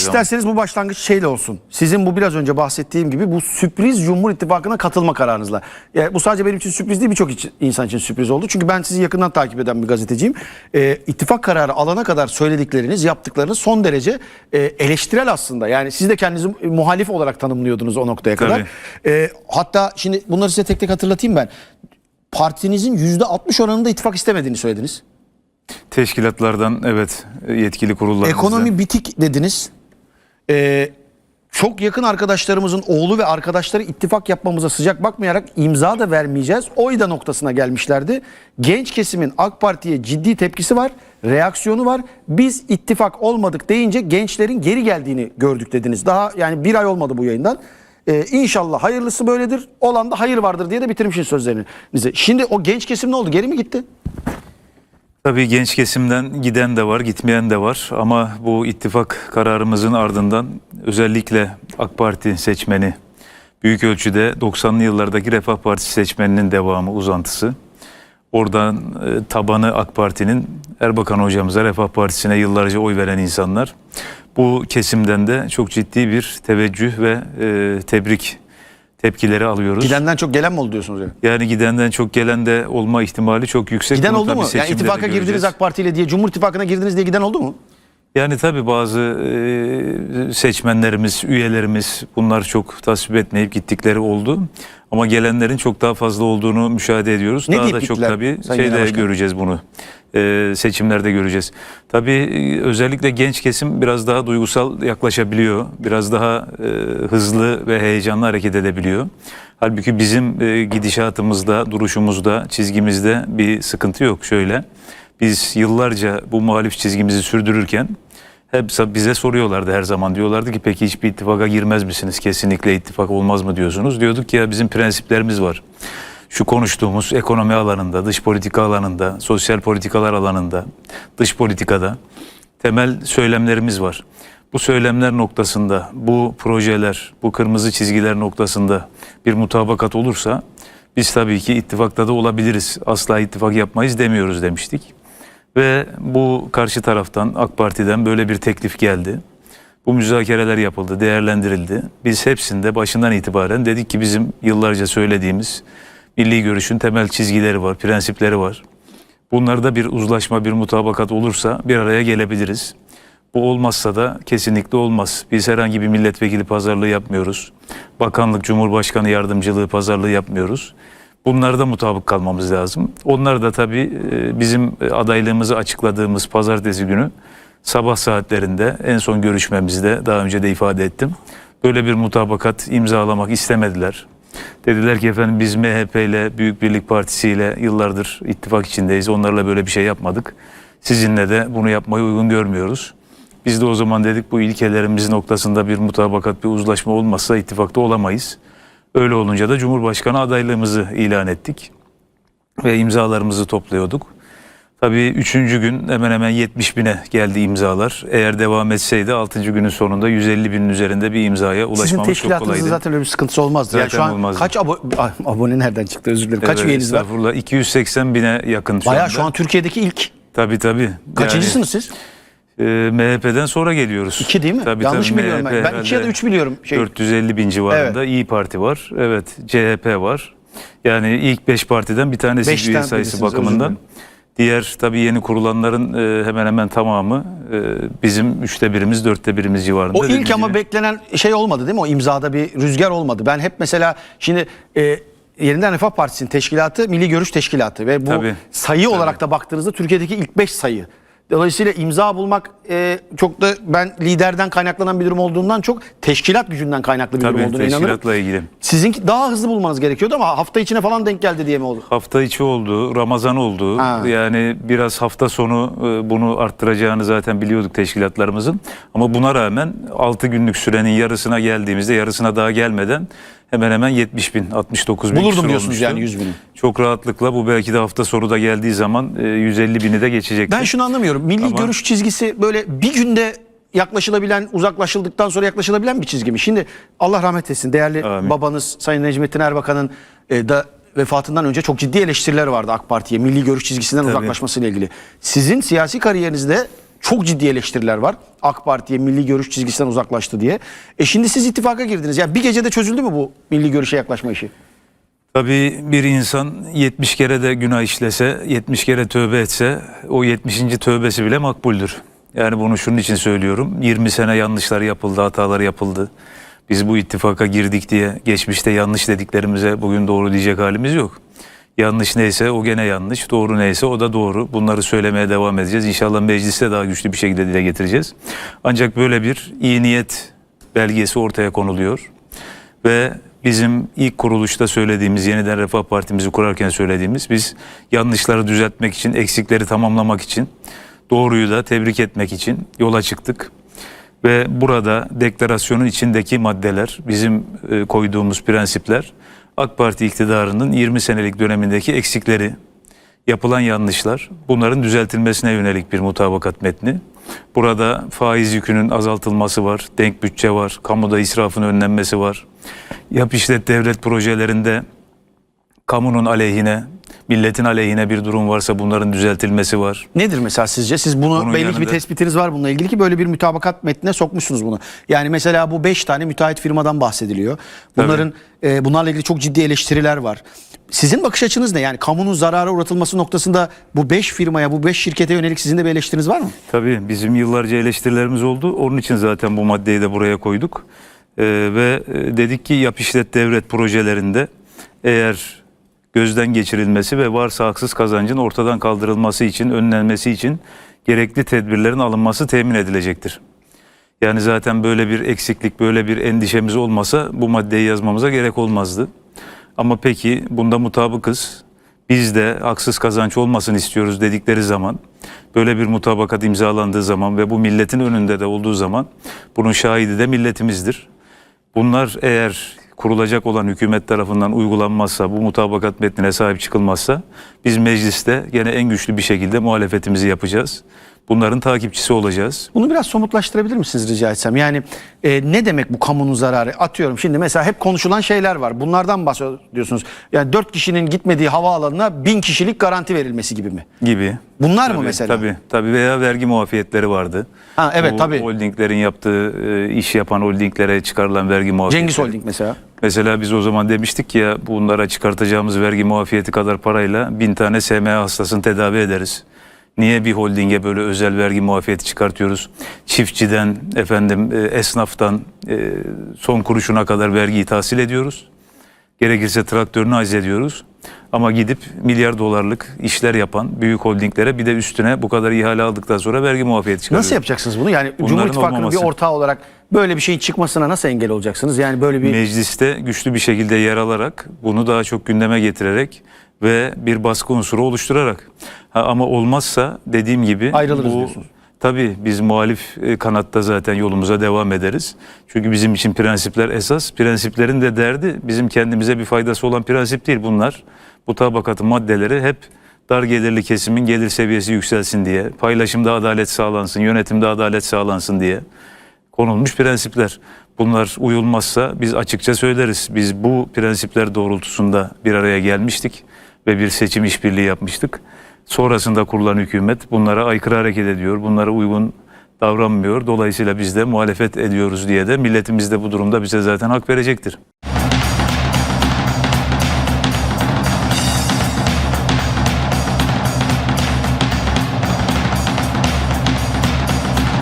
zaman. İsterseniz bu başlangıç şeyle olsun. Sizin bu biraz önce bahsettiğim gibi bu sürpriz Cumhur İttifakı'na katılma kararınızla. Yani bu sadece benim için sürpriz değil birçok insan için sürpriz oldu. Çünkü ben sizi yakından takip eden bir gazeteciyim. Ee, ittifak kararı alana kadar söyledikleriniz, yaptıklarınız son derece e, eleştirel aslında. Yani siz de kendinizi muhalif olarak tanımlıyordunuz o noktaya kadar. Tabii. Ee, hatta şimdi bunları size tek tek hatırlatayım ben. Partinizin %60 oranında ittifak istemediğini söylediniz. Teşkilatlardan evet yetkili kurullarımızda. Ekonomi bitik dediniz. Ee, çok yakın arkadaşlarımızın oğlu ve arkadaşları ittifak yapmamıza sıcak bakmayarak imza da vermeyeceğiz. Oy da noktasına gelmişlerdi. Genç kesimin AK Parti'ye ciddi tepkisi var, reaksiyonu var. Biz ittifak olmadık deyince gençlerin geri geldiğini gördük dediniz. Daha yani bir ay olmadı bu yayından. Ee, inşallah hayırlısı böyledir. Olan da hayır vardır diye de bitirmişsiniz sözlerinizi. Şimdi o genç kesim ne oldu? Geri mi gitti? Tabii genç kesimden giden de var, gitmeyen de var ama bu ittifak kararımızın ardından özellikle AK Parti seçmeni büyük ölçüde 90'lı yıllardaki Refah Partisi seçmeninin devamı, uzantısı. Oradan e, tabanı AK Parti'nin Erbakan hocamıza, Refah Partisi'ne yıllarca oy veren insanlar. Bu kesimden de çok ciddi bir teveccüh ve e, tebrik tepkileri alıyoruz. Gidenden çok gelen mi oldu diyorsunuz yani? Yani gidenden çok gelen de olma ihtimali çok yüksek. Giden Bunu oldu tabii mu? Yani seçimde de ittifaka göreceğiz. girdiniz AK Parti ile diye, Cumhur İttifakı'na girdiniz diye giden oldu mu? Yani tabii bazı e, seçmenlerimiz, üyelerimiz bunlar çok tasvip etmeyip gittikleri oldu. Ama gelenlerin çok daha fazla olduğunu müşahede ediyoruz. Ne daha deyip da çok gittiler tabii Sayın Genel şeyde Başkan? göreceğiz bunu. E, seçimlerde göreceğiz. Tabii e, özellikle genç kesim biraz daha duygusal yaklaşabiliyor. Biraz daha e, hızlı ve heyecanlı hareket edebiliyor. Halbuki bizim e, gidişatımızda, duruşumuzda, çizgimizde bir sıkıntı yok. Şöyle biz yıllarca bu muhalif çizgimizi sürdürürken hep bize soruyorlardı her zaman. Diyorlardı ki peki hiçbir ittifaka girmez misiniz? Kesinlikle ittifak olmaz mı diyorsunuz? Diyorduk ki ya bizim prensiplerimiz var. Şu konuştuğumuz ekonomi alanında, dış politika alanında, sosyal politikalar alanında, dış politikada temel söylemlerimiz var. Bu söylemler noktasında, bu projeler, bu kırmızı çizgiler noktasında bir mutabakat olursa biz tabii ki ittifakta da olabiliriz. Asla ittifak yapmayız demiyoruz demiştik. Ve bu karşı taraftan AK Parti'den böyle bir teklif geldi. Bu müzakereler yapıldı, değerlendirildi. Biz hepsinde başından itibaren dedik ki bizim yıllarca söylediğimiz milli görüşün temel çizgileri var, prensipleri var. Bunlarda bir uzlaşma, bir mutabakat olursa bir araya gelebiliriz. Bu olmazsa da kesinlikle olmaz. Biz herhangi bir milletvekili pazarlığı yapmıyoruz. Bakanlık, Cumhurbaşkanı yardımcılığı pazarlığı yapmıyoruz. Bunlarda mutabık kalmamız lazım. Onlar da tabii e, bizim adaylığımızı açıkladığımız pazartesi günü sabah saatlerinde en son görüşmemizde daha önce de ifade ettim. Böyle bir mutabakat imzalamak istemediler. Dediler ki efendim biz MHP ile Büyük Birlik Partisi ile yıllardır ittifak içindeyiz. Onlarla böyle bir şey yapmadık. Sizinle de bunu yapmayı uygun görmüyoruz. Biz de o zaman dedik bu ilkelerimiz noktasında bir mutabakat, bir uzlaşma olmazsa ittifakta olamayız. Öyle olunca da Cumhurbaşkanı adaylığımızı ilan ettik ve imzalarımızı topluyorduk. Tabii üçüncü gün hemen hemen 70 bine geldi imzalar. Eğer devam etseydi 6. günün sonunda 150 binin üzerinde bir imzaya Sizin ulaşmamız çok teşkilatınızın kolaydı. zaten öyle bir sıkıntısı olmazdı. yani Zaten şu an olmazdı. kaç abo- Ay, abone nereden çıktı özür dilerim. Kaç Evet, üyeniz var? estağfurullah. 280 bine yakın şu Bayağı anda. şu an Türkiye'deki ilk. Tabii tabii. Kaçıncısınız siz? Yani, e, MHP'den sonra geliyoruz. İki değil mi? Tabii, Yanlış tabii, biliyorum ben. MHP Ben iki ya da herhalde üç biliyorum. Şey, 450 bin civarında İyi Parti var. Evet CHP var. Yani ilk 5 partiden bir tanesi Beşten üye sayısı birisiniz, özür bakımından. dilerim. Diğer tabii yeni kurulanların e, hemen hemen tamamı e, bizim üçte birimiz, dörtte birimiz civarında. O ilk Dediğim ama beklenen şey olmadı değil mi? O imzada bir rüzgar olmadı. Ben hep mesela şimdi e, Yeniden Refah Partisi'nin teşkilatı Milli Görüş Teşkilatı ve bu Tabii. sayı olarak da baktığınızda Türkiye'deki ilk 5 sayı. Dolayısıyla imza bulmak e, çok da ben liderden kaynaklanan bir durum olduğundan çok teşkilat gücünden kaynaklı bir durum Tabii olduğuna inanırım. teşkilatla ilgili. Sizinki daha hızlı bulmanız gerekiyordu ama hafta içine falan denk geldi diye mi oldu? Hafta içi oldu, Ramazan oldu. Ha. Yani biraz hafta sonu e, bunu arttıracağını zaten biliyorduk teşkilatlarımızın. Ama buna rağmen 6 günlük sürenin yarısına geldiğimizde, yarısına daha gelmeden hemen hemen 70 bin, 69 bin Bulurdum diyorsunuz olmuştu. yani 100 bini. Çok rahatlıkla bu belki de hafta sonu da geldiği zaman e, 150 bini de geçecek. Ben şunu anlamıyorum. Milli Ama- görüş çizgisi böyle bir günde yaklaşılabilen, uzaklaşıldıktan sonra yaklaşılabilen bir çizgi mi? Şimdi Allah rahmet etsin. Değerli Amin. babanız Sayın Necmettin Erbakan'ın e, da vefatından önce çok ciddi eleştiriler vardı AK Parti'ye milli görüş çizgisinden Tabii. uzaklaşmasıyla ilgili. Sizin siyasi kariyerinizde çok ciddi eleştiriler var. AK Parti'ye milli görüş çizgisinden uzaklaştı diye. E şimdi siz ittifaka girdiniz. Yani bir gecede çözüldü mü bu milli görüşe yaklaşma işi? Tabii bir insan 70 kere de günah işlese, 70 kere tövbe etse o 70. tövbesi bile makbuldür. Yani bunu şunun için söylüyorum. 20 sene yanlışlar yapıldı, hatalar yapıldı. Biz bu ittifaka girdik diye geçmişte yanlış dediklerimize bugün doğru diyecek halimiz yok. Yanlış neyse o gene yanlış, doğru neyse o da doğru. Bunları söylemeye devam edeceğiz. İnşallah mecliste daha güçlü bir şekilde dile getireceğiz. Ancak böyle bir iyi niyet belgesi ortaya konuluyor ve bizim ilk kuruluşta söylediğimiz yeniden Refah Partimizi kurarken söylediğimiz biz yanlışları düzeltmek için, eksikleri tamamlamak için, doğruyu da tebrik etmek için yola çıktık. Ve burada deklarasyonun içindeki maddeler, bizim e, koyduğumuz prensipler AK Parti iktidarının 20 senelik dönemindeki eksikleri, yapılan yanlışlar, bunların düzeltilmesine yönelik bir mutabakat metni. Burada faiz yükünün azaltılması var, denk bütçe var, kamuda israfın önlenmesi var. Yap işlet devlet projelerinde kamunun aleyhine, milletin aleyhine bir durum varsa bunların düzeltilmesi var. Nedir mesela sizce? Siz bunu Bunun belli ki bir yanında- tespitiniz var bununla ilgili ki böyle bir mütabakat metnine sokmuşsunuz bunu. Yani mesela bu 5 tane müteahhit firmadan bahsediliyor. Bunların e, bunlarla ilgili çok ciddi eleştiriler var. Sizin bakış açınız ne? Yani kamunun zarara uğratılması noktasında bu 5 firmaya, bu 5 şirkete yönelik sizin de bir eleştiriniz var mı? Tabii bizim yıllarca eleştirilerimiz oldu. Onun için zaten bu maddeyi de buraya koyduk. Ee, ve e, dedik ki yap işlet devlet projelerinde eğer gözden geçirilmesi ve varsa haksız kazancın ortadan kaldırılması için, önlenmesi için gerekli tedbirlerin alınması temin edilecektir. Yani zaten böyle bir eksiklik, böyle bir endişemiz olmasa bu maddeyi yazmamıza gerek olmazdı. Ama peki bunda mutabıkız. Biz de haksız kazanç olmasın istiyoruz dedikleri zaman, böyle bir mutabakat imzalandığı zaman ve bu milletin önünde de olduğu zaman bunun şahidi de milletimizdir. Bunlar eğer kurulacak olan hükümet tarafından uygulanmazsa, bu mutabakat metnine sahip çıkılmazsa biz mecliste gene en güçlü bir şekilde muhalefetimizi yapacağız. Bunların takipçisi olacağız. Bunu biraz somutlaştırabilir misiniz rica etsem? Yani e, ne demek bu kamunun zararı? Atıyorum şimdi mesela hep konuşulan şeyler var. Bunlardan bahsediyorsunuz. Yani 4 kişinin gitmediği havaalanına 1000 kişilik garanti verilmesi gibi mi? gibi. Bunlar mı Tabii, mesela? Tabii, tabii veya vergi muafiyetleri vardı. Ha, evet, Bu tabii. Holdinglerin yaptığı, e, iş yapan holdinglere çıkarılan vergi muafiyetleri. Cengiz Holding mesela. Mesela biz o zaman demiştik ya bunlara çıkartacağımız vergi muafiyeti kadar parayla bin tane SMA hastasını tedavi ederiz. Niye bir holdinge böyle özel vergi muafiyeti çıkartıyoruz? Çiftçiden, efendim e, esnaftan e, son kuruşuna kadar vergiyi tahsil ediyoruz. Gerekirse traktörünü haz ediyoruz. Ama gidip milyar dolarlık işler yapan büyük holdinglere bir de üstüne bu kadar ihale aldıktan sonra vergi muafiyeti çıkarıyoruz. Nasıl yapacaksınız bunu? Yani Bunların Cumhur İttifakı'nın bir olmaması. ortağı olarak böyle bir şeyin çıkmasına nasıl engel olacaksınız? Yani böyle bir mecliste güçlü bir şekilde yer alarak bunu daha çok gündeme getirerek ve bir baskı unsuru oluşturarak ha, ama olmazsa dediğim gibi Ayrılırız diyorsunuz. Tabii biz muhalif e, kanatta zaten yolumuza devam ederiz. Çünkü bizim için prensipler esas. Prensiplerin de derdi bizim kendimize bir faydası olan prensip değil bunlar. Bu tabakatın maddeleri hep dar gelirli kesimin gelir seviyesi yükselsin diye, paylaşımda adalet sağlansın, yönetimde adalet sağlansın diye konulmuş prensipler. Bunlar uyulmazsa biz açıkça söyleriz. Biz bu prensipler doğrultusunda bir araya gelmiştik ve bir seçim işbirliği yapmıştık. Sonrasında kurulan hükümet bunlara aykırı hareket ediyor, bunlara uygun davranmıyor. Dolayısıyla biz de muhalefet ediyoruz diye de milletimiz de bu durumda bize zaten hak verecektir.